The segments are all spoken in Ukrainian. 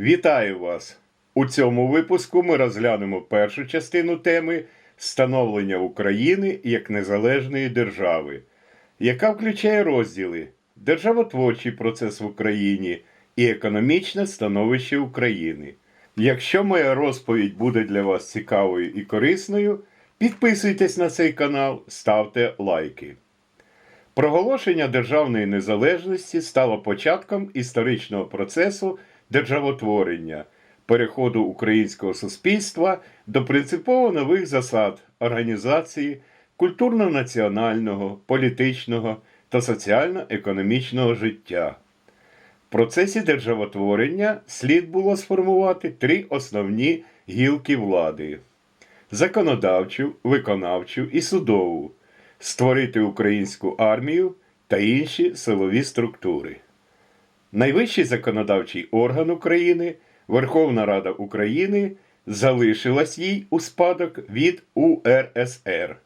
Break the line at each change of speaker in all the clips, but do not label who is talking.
Вітаю вас! У цьому випуску ми розглянемо першу частину теми становлення України як незалежної держави, яка включає розділи Державотворчий процес в Україні і економічне становище України. Якщо моя розповідь буде для вас цікавою і корисною, підписуйтесь на цей канал, ставте лайки. Проголошення державної незалежності стало початком історичного процесу державотворення, переходу українського суспільства до принципово нових засад організації культурно-національного, політичного та соціально-економічного життя. В процесі державотворення слід було сформувати три основні гілки влади: законодавчу, виконавчу і судову, створити українську армію та інші силові структури. Найвищий законодавчий орган України, Верховна Рада України, залишилась їй у спадок від УРСР.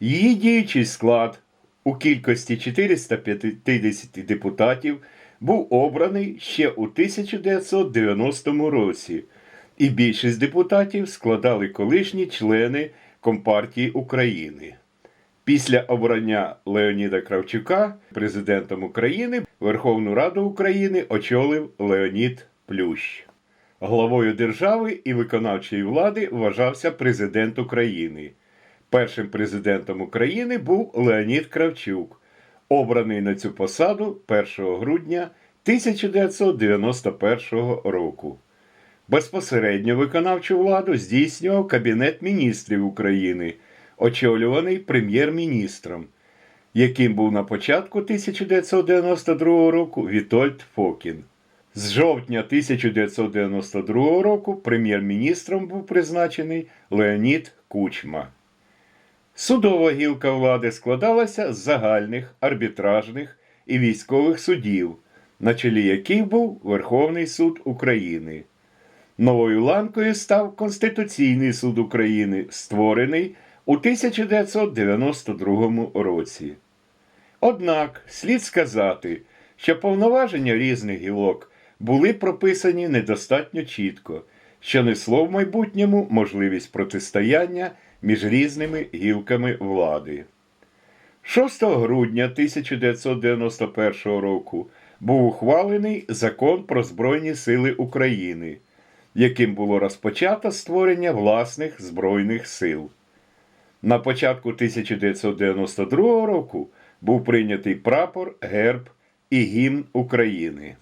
Її діючий склад у кількості 450 депутатів був обраний ще у 1990 році, і більшість депутатів складали колишні члени Компартії України. Після обрання Леоніда Кравчука президентом України Верховну Раду України очолив Леонід Плющ. Главою держави і виконавчої влади вважався президент України. Першим президентом України був Леонід Кравчук, обраний на цю посаду 1 грудня 1991 року. Безпосередньо виконавчу владу здійснював Кабінет міністрів України, очолюваний прем'єр-міністром, яким був на початку 1992 року Вітольд Фокін. З жовтня 1992 року прем'єр-міністром був призначений Леонід Кучма. Судова гілка влади складалася з загальних, арбітражних і військових судів, на чолі яких був Верховний суд України. Новою ланкою став Конституційний суд України, створений у 1992 році. Однак слід сказати, що повноваження різних гілок були прописані недостатньо чітко, що несло в майбутньому можливість протистояння між різними гілками влади. 6 грудня 1991 року був ухвалений закон про Збройні Сили України, яким було розпочато створення власних Збройних сил. На початку 1992 року був прийнятий прапор, герб і гімн України.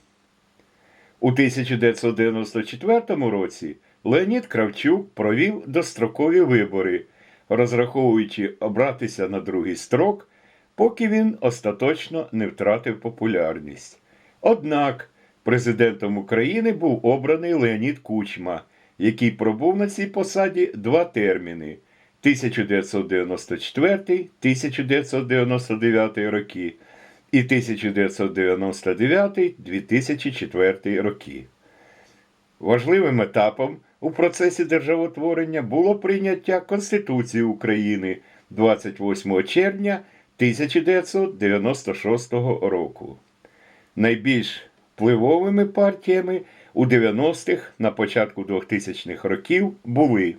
У 1994 році Леонід Кравчук провів дострокові вибори, розраховуючи обратися на другий строк, поки він остаточно не втратив популярність. Однак президентом України був обраний Леонід Кучма, який пробув на цій посаді два терміни 1994-1999 роки і 1999-2004 роки. Важливим етапом у процесі державотворення було прийняття Конституції України 28 червня 1996 року. Найбільш впливовими партіями у 90-х на початку 2000-х років були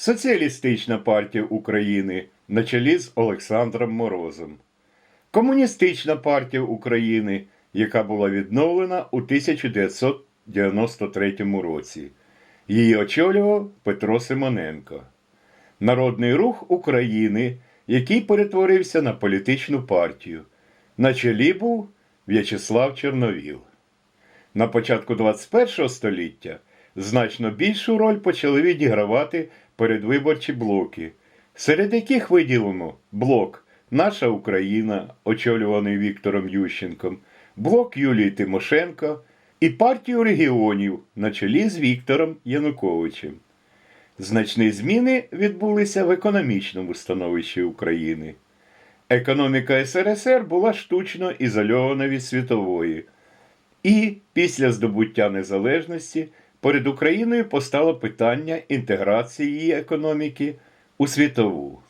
Соціалістична партія України на чолі з Олександром Морозом, Комуністична партія України, яка була відновлена у 1993 році. Її очолював Петро Симоненко, Народний рух України, який перетворився на політичну партію. На чолі був В'ячеслав Чорновіл. На початку 21 століття значно більшу роль почали відігравати передвиборчі блоки, серед яких виділено блок Наша Україна, очолюваний Віктором Ющенком, блок Юлії Тимошенко і партію регіонів на чолі з Віктором Януковичем. Значні зміни відбулися в економічному становищі України. Економіка СРСР була штучно ізольована від світової, і після здобуття незалежності перед Україною постало питання інтеграції її економіки у світову.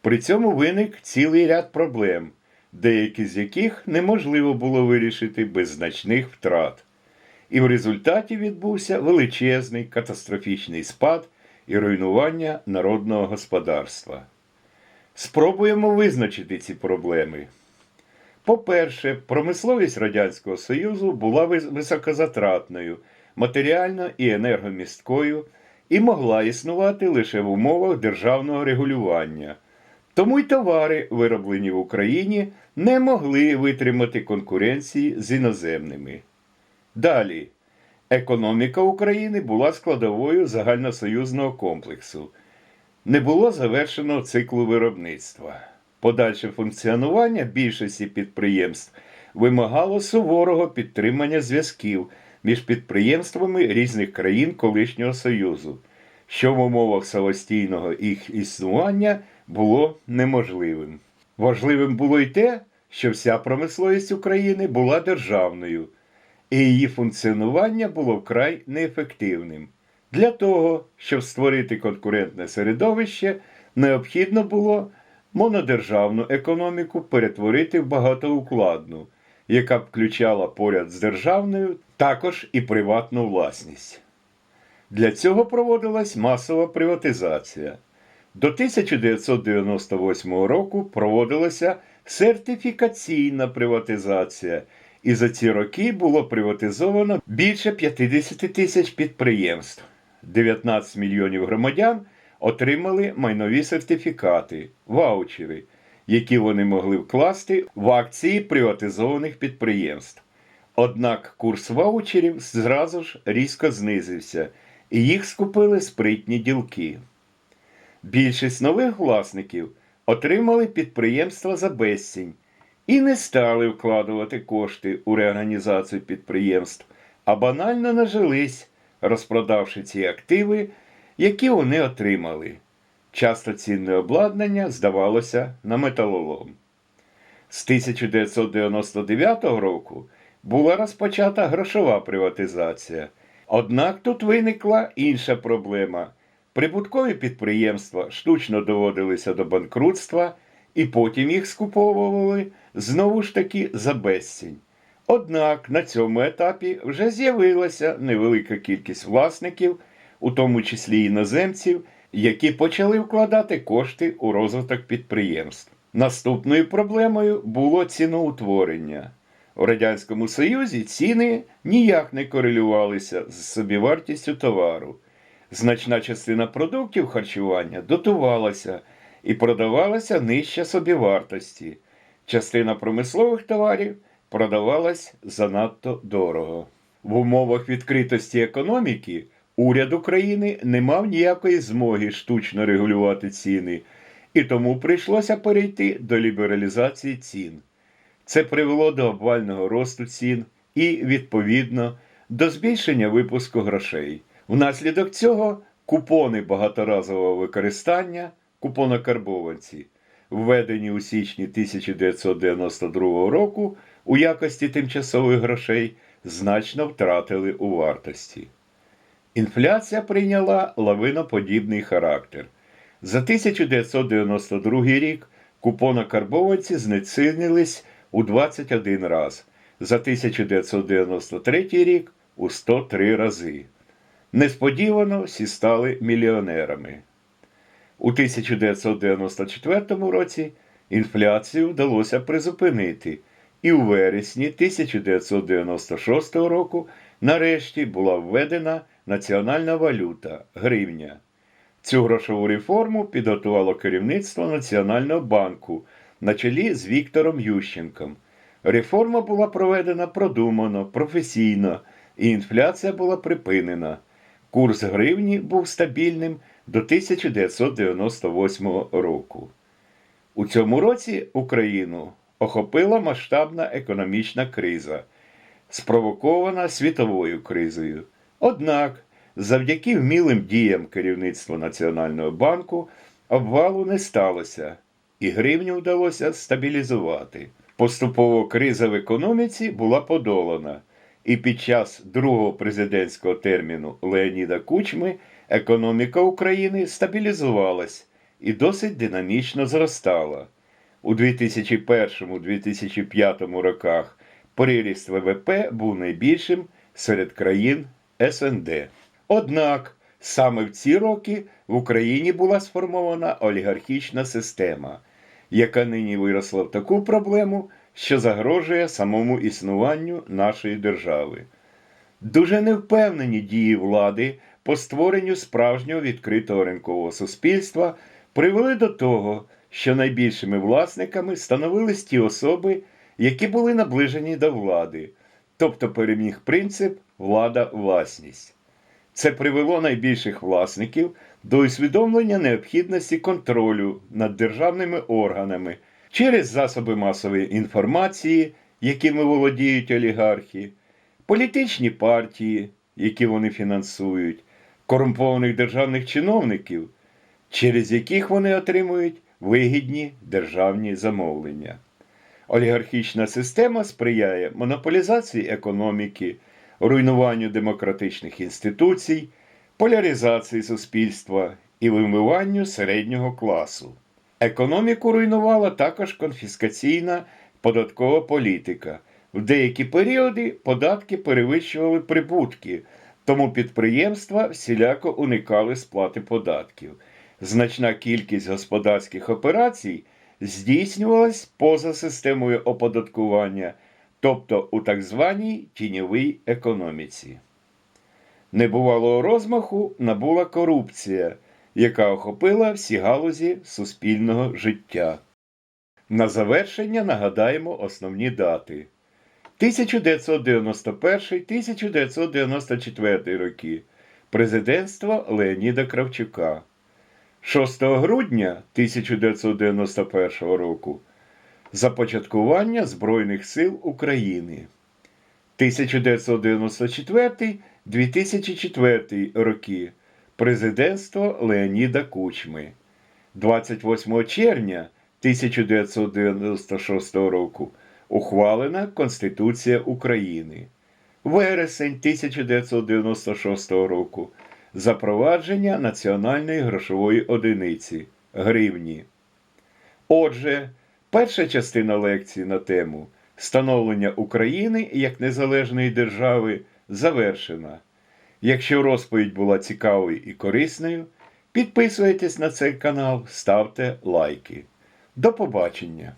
При цьому виник цілий ряд проблем, деякі з яких неможливо було вирішити без значних втрат. і в результаті відбувся величезний катастрофічний спад і руйнування народного господарства. Спробуємо визначити ці проблеми. По-перше, промисловість Радянського Союзу була високозатратною, матеріально і енергомісткою і могла існувати лише в умовах державного регулювання. Тому й товари, вироблені в Україні, не могли витримати конкуренції з іноземними. Далі. Економіка України була складовою загальносоюзного комплексу. Не було завершено циклу виробництва. Подальше функціонування більшості підприємств вимагало суворого підтримання зв'язків між підприємствами різних країн колишнього Союзу, що в умовах самостійного їх існування було неможливим. Важливим було й те, що вся промисловість України була державною, і її функціонування було вкрай неефективним. Для того, щоб створити конкурентне середовище, необхідно було монодержавну економіку перетворити в багатоукладну, яка включала поряд з державною також і приватну власність. Для цього проводилась масова приватизація. До 1998 року проводилася сертифікаційна приватизація, і за ці роки було приватизовано більше 50 тисяч підприємств. 19 мільйонів громадян отримали майнові сертифікати, ваучери, які вони могли вкласти в акції приватизованих підприємств. Однак курс ваучерів зразу ж різко знизився, і їх скупили спритні ділки. Більшість нових власників отримали підприємства за безцінь і не стали вкладувати кошти у реорганізацію підприємств, а банально нажились, розпродавши ці активи, які вони отримали. Часто цінне обладнання здавалося на металолом. З 1999 року була розпочата грошова приватизація. Однак тут виникла інша проблема. Прибуткові підприємства штучно доводилися до банкрутства і потім їх скуповували знову ж таки за безцінь. Однак на цьому етапі вже з'явилася невелика кількість власників, у тому числі іноземців, які почали вкладати кошти у розвиток підприємств. Наступною проблемою було ціноутворення. У Радянському Союзі ціни ніяк не корелювалися з собівартістю товару. Значна частина продуктів харчування дотувалася і продавалася нижче собівартості. Частина промислових товарів продавалась занадто дорого. В умовах відкритості економіки уряд України не мав ніякої змоги штучно регулювати ціни, і тому прийшлося перейти до лібералізації цін. Це привело до обвального росту цін і, відповідно, до збільшення випуску грошей. Внаслідок цього купони багаторазового використання, купонокарбованці, введені у січні 1992 року у якості тимчасових грошей, значно втратили у вартості. Інфляція прийняла лавиноподібний характер. За 1992 рік купонокарбованці знецінились у 21 раз, за 1993 рік у 103 рази. Несподівано всі стали мільйонерами. У 1994 році інфляцію вдалося призупинити, і у вересні 1996 року нарешті була введена національна валюта гривня. Цю грошову реформу підготувало керівництво Національного банку на чолі з Віктором Ющенком. Реформа була проведена продумано, професійно, і інфляція була припинена. Курс гривні був стабільним до 1998 року. У цьому році Україну охопила масштабна економічна криза, спровокована світовою кризою. Однак, завдяки вмілим діям керівництва Національного банку обвалу не сталося, і гривню вдалося стабілізувати. Поступово криза в економіці була подолана, і під час другого президентського терміну Леоніда Кучми економіка України стабілізувалась і досить динамічно зростала. У 2001-2005 роках приріст ВВП був найбільшим серед країн СНД. Однак саме в ці роки в Україні була сформована олігархічна система, яка нині виросла в таку проблему, що загрожує самому існуванню нашої держави. Дуже невпевнені дії влади по створенню справжнього відкритого ринкового суспільства привели до того, що найбільшими власниками становились ті особи, які були наближені до влади, тобто переміг принцип влада-власність. Це привело найбільших власників до усвідомлення необхідності контролю над державними органами через засоби масової інформації, якими володіють олігархи, політичні партії, які вони фінансують, корумпованих державних чиновників, через яких вони отримують вигідні державні замовлення. Олігархічна система сприяє монополізації економіки, руйнуванню демократичних інституцій, поляризації суспільства і вимиванню середнього класу. Економіку руйнувала також конфіскаційна податкова політика. В деякі періоди податки перевищували прибутки, тому підприємства всіляко уникали сплати податків. Значна кількість господарських операцій здійснювалась поза системою оподаткування, тобто у так званій тіньовій економіці. Небувалого розмаху набула корупція, яка охопила всі галузі суспільного життя. На завершення нагадаємо основні дати. 1991-1994 роки президентство Леоніда Кравчука. 6 грудня 1991 року започаткування Збройних сил України. 1994-2004 роки президентство Леоніда Кучми. 28 червня 1996 року ухвалена Конституція України. Вересень 1996 року запровадження національної грошової одиниці гривні. Отже, перша частина лекції на тему Становлення України як незалежної держави завершена. Якщо розповідь була цікавою і корисною, підписуйтесь на цей канал, ставте лайки. До побачення!